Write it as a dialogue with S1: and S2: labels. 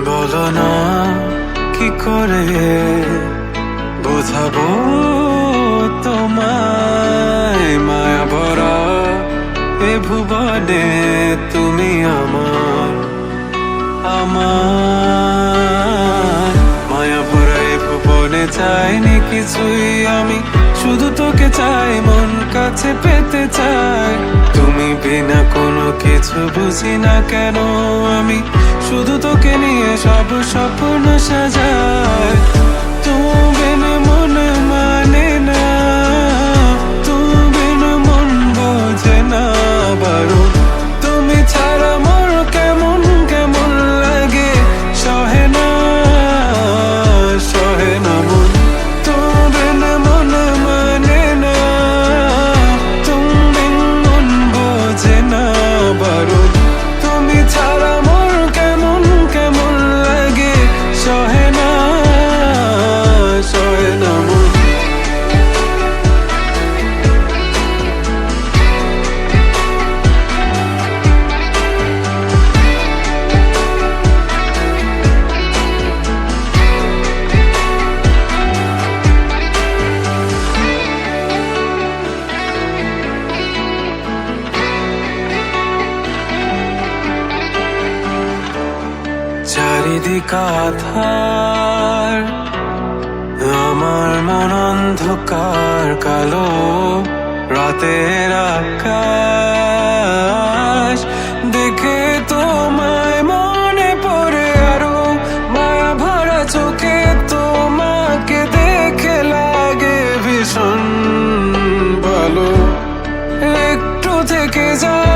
S1: বলো না, কি করে বোঝাবো তোমায়? মায়া ভরা এ ভুবনে তুমি আমার আমার। মায়া ভরা এ ভুবনে চাইনি কিছুই আমি, শুধু তোকে চাই, মন কাছে পেতে চাই। তুমি বিনা কোনো কিছু বুঝি না কেন আমি শুধু তোকে নিয়ে সব স্বপ্ন সাজাই। বেদিকা আমার মন অন্ধকার, কালো রাতের আকাশ। দেখে তোমায় মনে পড়ে আরও, মায়া ভরা চোখে তোমাকে দেখে লাগে ভীষণ ভালো। একটু থেকে যায়